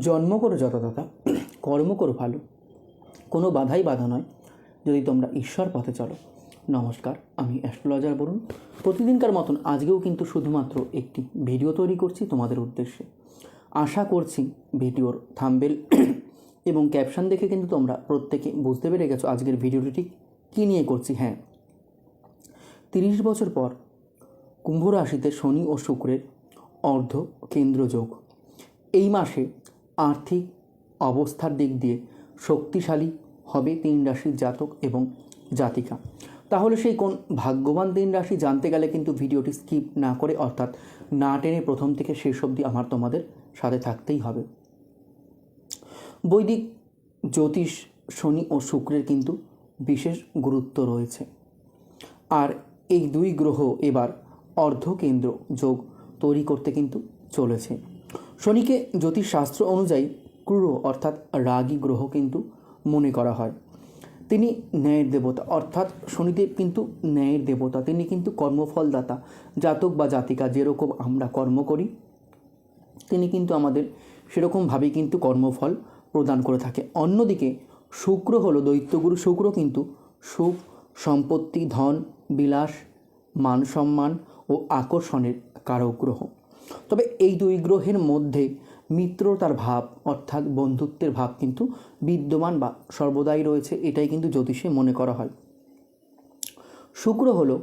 জন্ম করো যথাযথা, কর্ম করো ভালো। কোনো বাধাই বাধা নয়, যদি তোমরা ঈশ্বর পথে চলো। নমস্কার, আমি অ্যাস্ট্রোলজার বলুন প্রতিদিনকার মতন আজকেও কিন্তু শুধুমাত্র একটি ভিডিও তৈরি করছি তোমাদের উদ্দেশ্যে। আশা করছি ভিডিওর থাম্বেল এবং ক্যাপশন দেখে কিন্তু তোমরা প্রত্যেকে বুঝতে পেরে গেছো আজকের ভিডিওটি ঠিক কী নিয়ে করছি। হ্যাঁ তিরিশ বছর পর কুম্ভ রাশিতে শনি ও শুক্রের অর্ধ কেন্দ্র যোগ এই মাসে আর্থিক অবস্থার দিক দিয়ে শক্তিশালী হবে তিন রাশির জাতক এবং জাতিকা। তাহলে সেই কোন ভাগ্যবান তিন রাশি জানতে গেলে কিন্তু ভিডিওটি স্কিপ না করে অর্থাৎ না টেনে প্রথম থেকে শেষ অবধি আমার তোমাদের সাথে থাকতেই হবে। বৈদিক, জ্যোতিষ, শনি ও শুক্রের কিন্তু বিশেষ গুরুত্ব রয়েছে। আর এই দুই গ্রহ এবার অর্ধকেন্দ্র যোগ তৈরি করতে কিন্তু চলেছে। শনিকে জ্যোতিষশাস্ত্র অনুযায়ী ক্রুর অর্থাৎ রাগী গ্রহ কিন্তু মনে করা হয়। তিনি ন্যায়ের দেবতা, অর্থাৎ শনিদেব কিন্তু ন্যায়ের দেবতা। তিনি কিন্তু কর্মফলদাতা, জাতক বা জাতিকা, যেরকম আমরা কর্ম করি, তিনি কিন্তু আমাদের সেরকমভাবেই কিন্তু কর্মফল প্রদান করে থাকে। অন্যদিকে শুক্র হলো, দৈত্যগুরু শুক্র কিন্তু সুখ, সম্পত্তি, ধন, বিলাস, মান সম্মান ও আকর্ষণের কারক গ্রহ। তবে এই দুই গ্রহের মধ্যে মিত্রতার ভাব, অর্থাৎ বন্ধুত্বের ভাব কিন্তু বিদ্যমান বা সর্বদাই রয়েছে, এটাই কিন্তু জ্যোতিষে মনে করা হয়। শুক্র হলো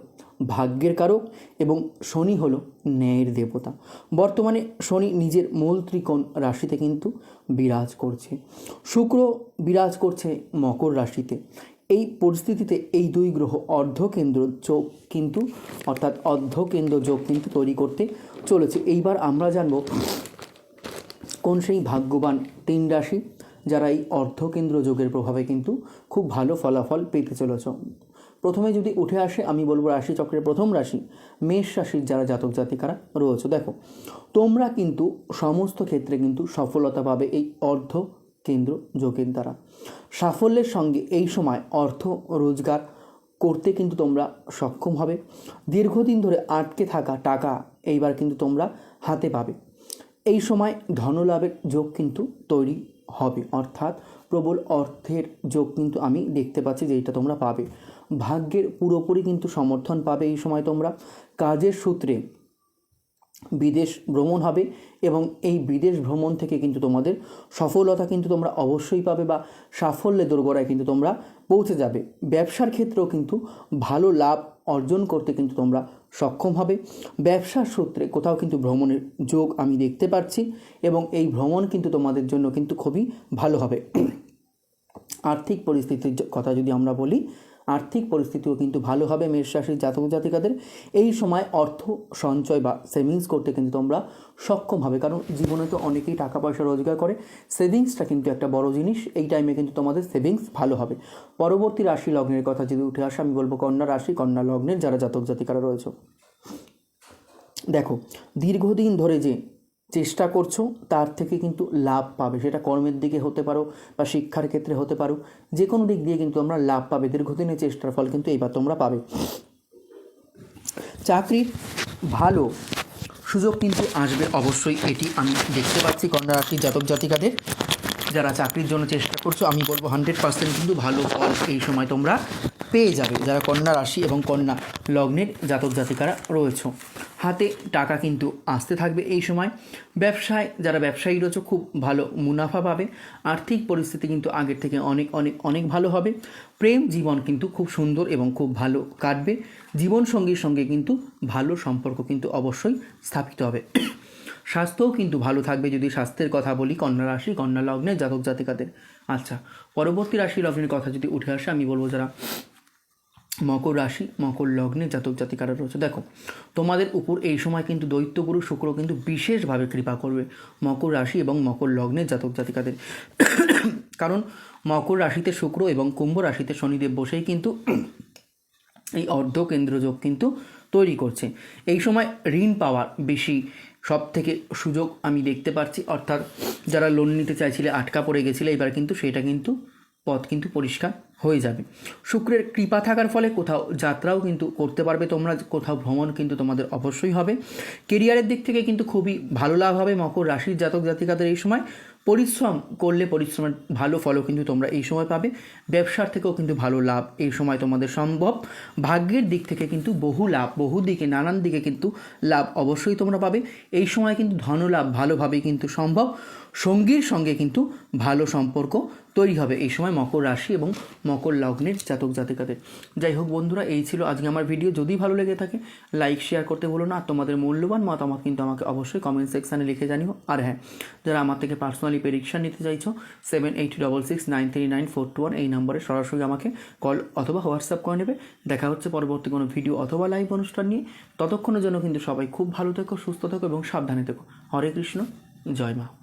ভাগ্যের কারক এবং শনি হলো ন্যায়ের দেবতা। বর্তমানে শনি নিজের মূল ত্রিকোণ রাশিতে কিন্তু বিরাজ করছে। শুক্র বিরাজ করছে মকর রাশিতে। এই পরিস্থিতিতে এই দুই গ্রহ অর্ধকেন্দ্র যোগ কিন্তু, অর্থাৎ অর্ধকেন্দ্র যোগ কিন্তু তৈরি করতে চলেছে। এইবার আমরা জানব কোন সেই ভাগ্যবান তিন রাশি যারা এই অর্ধকেন্দ্র যোগের প্রভাবে কিন্তু খুব ভালো ফলাফল পেতে চলেছ। প্রথমে যদি উঠে আসে, আমি বলব রাশি চক্রের প্রথম রাশি, মেষ রাশির যারা জাতক জাতিকারা রয়েছে। দেখো, তোমরা কিন্তু সমস্ত ক্ষেত্রে কিন্তু সফলতা পাবে এই অর্ধ কেন্দ্র যোগের দ্বারা। সাফল্যের সঙ্গে এই সময় অর্থ রোজগার করতে কিন্তু তোমরা সক্ষম হবে। দীর্ঘদিন ধরে আটকে থাকা টাকা এইবার কিন্তু তোমরা হাতে পাবে। এই সময় ধনলাভের যোগ কিন্তু তৈরি হবে। অর্থাৎ প্রবল অর্থের যোগ কিন্তু আমি দেখতে পাচ্ছি যে এটা তোমরা পাবে। ভাগ্যের পুরোপুরি কিন্তু সমর্থন পাবে এই সময় তোমরা। কাজের সূত্রে বিদেশ ভ্রমণ হবে এবং এই বিদেশ ভ্রমণ থেকে কিন্তু তোমাদের সফলতা কিন্তু তোমরা অবশ্যই পাবে বা সাফল্যের দোরগোড়ায় কিন্তু তোমরা পৌঁছে যাবে। ব্যবসার ক্ষেত্রেও কিন্তু ভালো লাভ অর্জন করতে কিন্তু তোমরা সক্ষম হবে। ব্যবসার সূত্রে কোথাও কিন্তু ভ্রমণের যোগ আমি দেখতে পাচ্ছি এবং এই ভ্রমণ কিন্তু তোমাদের জন্য কিন্তু খুবই ভালো হবে। আর্থিক পরিস্থিতির কথা যদি আমরা বলি আর্থিক পরিস্থিতিও কিন্তু ভালো হবে মেষ রাশির জাতক জাতিকাদের। এই সময় অর্থ সঞ্চয় বা সেভিংস করতে কিন্তু তোমরা সক্ষম হবে, কারণ জীবনে তো অনেকেই টাকা পয়সা রোজগার করে। সেভিংসটা কিন্তু একটা বড় জিনিস, এই টাইমে কিন্তু তোমাদের সেভিংস ভালো হবে। পরবর্তী রাশি লগ্নের কথা যদি উঠে আসে, আমি বলব কন্যা রাশি, কন্যা লগ্নের যারা জাতক জাতিকারা রয়েছে। দেখো, দীর্ঘদিন ধরে যে চেষ্টা করছ, তার থেকে কিন্তু লাভ পাবে। সেটা কর্মের দিকে হতে পারো বা শিক্ষার ক্ষেত্রে হতে পারো। যে কোনো দিক দিয়ে কিন্তু আমরা লাভ পাবে দীর্ঘদিনের চেষ্টার ফল কিন্তু এইবার তোমরা পাবে। চাকরির ভালো সুযোগ কিন্তু আসবে অবশ্যই, এটি আমি দেখতে পাচ্ছি কন্যা রাশির জাতক জাতিকাদের। যারা চাকরির জন্য চেষ্টা করছ, আমি বলব হান্ড্রেড পার্সেন্ট কিন্তু ভালো ফল এই সময় তোমরা পেয়ে যাবে। যারা কন্যা রাশি এবং কন্যা লগ্নের জাতক জাতিকারা রয়েছে। হাতে টাকা কিন্তু আসতে থাকবে এই সময়। ব্যবসায়, যারা ব্যবসায়ী রয়েছে, খুব ভালো মুনাফা পাবে। আর্থিক পরিস্থিতি কিন্তু আগের থেকে অনেক অনেক অনেক ভালো হবে। প্রেম জীবন কিন্তু খুব সুন্দর এবং খুব ভালো কাটবে। জীবনসঙ্গীর সঙ্গে কিন্তু ভালো সম্পর্ক কিন্তু অবশ্যই স্থাপিত হবে। স্বাস্থ্যও কিন্তু ভালো থাকবে যদি স্বাস্থ্যের কথা বলি, কন্যা রাশি, কন্যা লগ্নে, জাতক জাতিকাদের। আচ্ছা পরবর্তী রাশি লগ্নের কথা যদি উঠে আসে, আমি বলব যারা মকর রাশি, মকর লগ্নে জাতক জাতিকারা রয়েছে। দেখো, তোমাদের উপর এই সময় কিন্তু দৈত্যগুরু, শুক্র কিন্তু বিশেষভাবে কৃপা করবে মকর রাশি এবং মকর লগ্নে জাতক জাতিকাদের। কারণ মকর রাশিতে শুক্র এবং কুম্ভ রাশিতে শনিদেব বসেই কিন্তু এই অর্ধ কেন্দ্রযোগ কিন্তু তৈরি করছে। এই সময় ঋণ পাওয়ার বেশি সব থেকে সুযোগ আমি দেখতে পাচ্ছি। অর্থাৎ যারা লোন নিতে চাইছিলে, আটকা পড়ে গেছিলে, এবার কিন্তু সেটা কিন্তু পথ কিন্তু পরিষ্কার হয়ে যাবে। শুক্রের কৃপা থাকার ফলে কোথাও যাত্রাও কিন্তু করতে পারবে তোমরা, কোথাও ভ্রমণ কিন্তু তোমাদের অবশ্যই হবে। কেরিয়ারের দিক থেকে কিন্তু খুবই ভালো লাভ হবে, মকর রাশির জাতক জাতিকাদের এই সময়। পরিশ্রম করলে পরিশ্রমের ভালো ফলও কিন্তু তোমরা এই সময় পাবে। ব্যবসার থেকেও কিন্তু ভালো লাভ এই সময় তোমাদের সম্ভব। ভাগ্যের দিক থেকে কিন্তু বহু লাভ, বহু দিকে, নানান দিকে কিন্তু লাভ অবশ্যই তোমরা পাবে। এই সময় কিন্তু ধনলাভ ভালোভাবেই কিন্তু সম্ভব। সঙ্গীর সঙ্গে কিন্তু ভালো সম্পর্ক তৈরি হবে এই সময় মকর রাশি এবং মকর লগ্নের জাতক জাতিকাদের। যাই হোক বন্ধুরা, এই ছিল আজকে আমার ভিডিও। যদি ভালো লেগে থাকে, লাইক, শেয়ার করতে বলো না। তোমাদের মূল্যবান মতামত কিন্তু আমাকে অবশ্যই কমেন্ট সেকশানে লিখে জানিও। আর হ্যাঁ যারা আমার থেকে পার্সোনালি প্রেডিকশন নিতে চাইছো seven eight double six nine three nine four two one এই নম্বরে সরাসরি আমাকে কল অথবা হোয়াটসঅ্যাপ করে নেবে। দেখা হচ্ছে পরবর্তী কোনো ভিডিও অথবা লাইভ অনুষ্ঠান নিয়ে। ততক্ষণের জন্য কিন্তু সবাই খুব ভালো থেকো, সুস্থ থেকো এবং সাবধানে থেকো। হরে কৃষ্ণ, জয় মা।